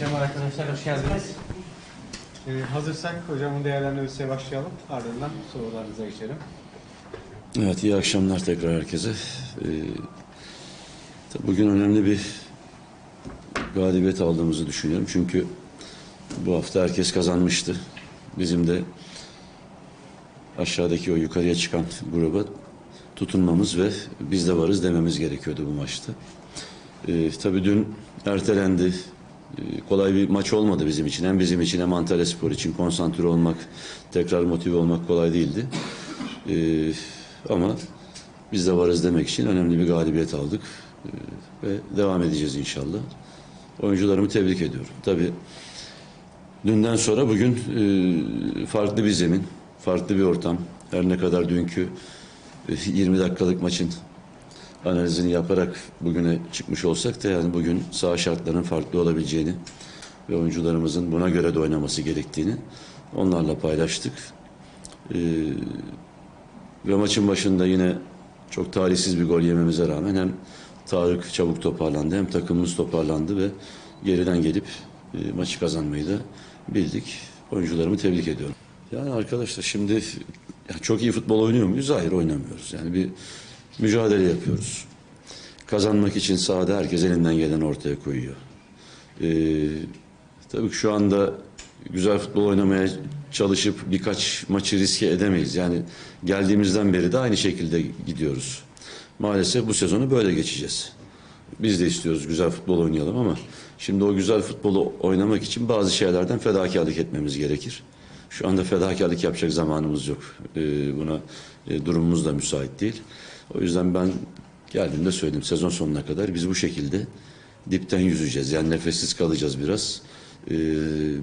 akşamlar arkadaşlar, hoş geldiniz. Ee, hazırsak hocamın değerlendirmesiyle başlayalım. Ardından sorularınıza geçelim. Evet, iyi akşamlar tekrar herkese. Ee, tabii bugün önemli bir galibiyet aldığımızı düşünüyorum. Çünkü bu hafta herkes kazanmıştı. Bizim de aşağıdaki o yukarıya çıkan gruba tutunmamız ve biz de varız dememiz gerekiyordu bu maçta. Ee, tabii dün ertelendi. Ee, kolay bir maç olmadı bizim için. Hem bizim için hem Antalya Spor için konsantre olmak, tekrar motive olmak kolay değildi. Ee, ama biz de varız demek için önemli bir galibiyet aldık. Ee, ve devam edeceğiz inşallah. Oyuncularımı tebrik ediyorum. Tabii dünden sonra bugün e, farklı bir zemin, farklı bir ortam. Her ne kadar dünkü e, 20 dakikalık maçın analizini yaparak bugüne çıkmış olsak da yani bugün saha şartlarının farklı olabileceğini ve oyuncularımızın buna göre de oynaması gerektiğini onlarla paylaştık. Ee, ve maçın başında yine çok talihsiz bir gol yememize rağmen hem Tarık çabuk toparlandı hem takımımız toparlandı ve geriden gelip e, maçı kazanmayı da bildik. Oyuncularımı tebrik ediyorum. Yani arkadaşlar şimdi ya çok iyi futbol oynuyor muyuz? Hayır oynamıyoruz. Yani bir mücadele yapıyoruz. Kazanmak için sahada herkes elinden gelen ortaya koyuyor. Ee, tabii ki şu anda güzel futbol oynamaya çalışıp birkaç maçı riske edemeyiz. Yani geldiğimizden beri de aynı şekilde gidiyoruz. Maalesef bu sezonu böyle geçeceğiz. Biz de istiyoruz güzel futbol oynayalım ama şimdi o güzel futbolu oynamak için bazı şeylerden fedakarlık etmemiz gerekir. Şu anda fedakarlık yapacak zamanımız yok. Ee, buna e, durumumuz da müsait değil. O yüzden ben geldiğimde söyledim sezon sonuna kadar biz bu şekilde dipten yüzeceğiz. Yani nefessiz kalacağız biraz. Ee,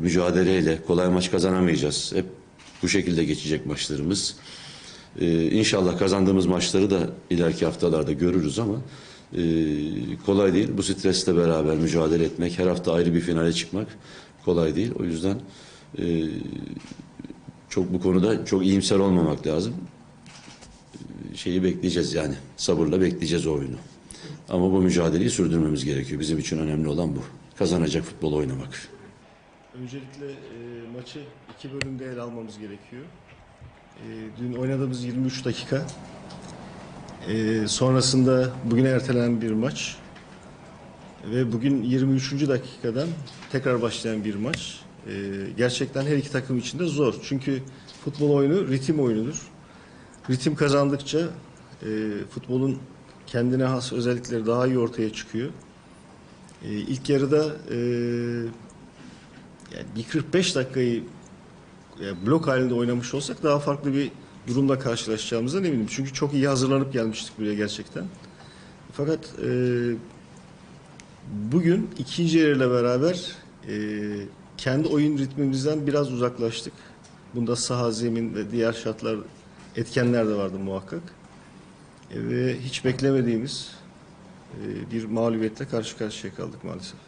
mücadeleyle kolay maç kazanamayacağız. Hep bu şekilde geçecek maçlarımız. Ee, inşallah kazandığımız maçları da ileriki haftalarda görürüz ama e, kolay değil. Bu stresle beraber mücadele etmek, her hafta ayrı bir finale çıkmak kolay değil. O yüzden e, çok bu konuda çok iyimser olmamak lazım. E, Şeyi bekleyeceğiz yani. Sabırla bekleyeceğiz o oyunu. Ama bu mücadeleyi sürdürmemiz gerekiyor. Bizim için önemli olan bu. Kazanacak futbol oynamak. Öncelikle e, maçı iki bölümde ele almamız gerekiyor. E, dün oynadığımız 23 dakika. E, sonrasında bugüne ertelenen bir maç. Ve bugün 23. dakikadan tekrar başlayan bir maç. E, gerçekten her iki takım için de zor. Çünkü futbol oyunu ritim oyunudur. Ritim kazandıkça e, futbolun kendine has özellikleri daha iyi ortaya çıkıyor. E, ilk yarıda e, yani bir 45 dakikayı e, blok halinde oynamış olsak daha farklı bir durumla karşılaşacağımızdan eminim. Çünkü çok iyi hazırlanıp gelmiştik buraya gerçekten. Fakat e, bugün ikinci yarıyla beraber e, kendi oyun ritmimizden biraz uzaklaştık. Bunda saha, zemin ve diğer şartlar, etkenler de vardı muhakkak. E, ve hiç beklemediğimiz e, bir mağlubiyetle karşı karşıya kaldık maalesef.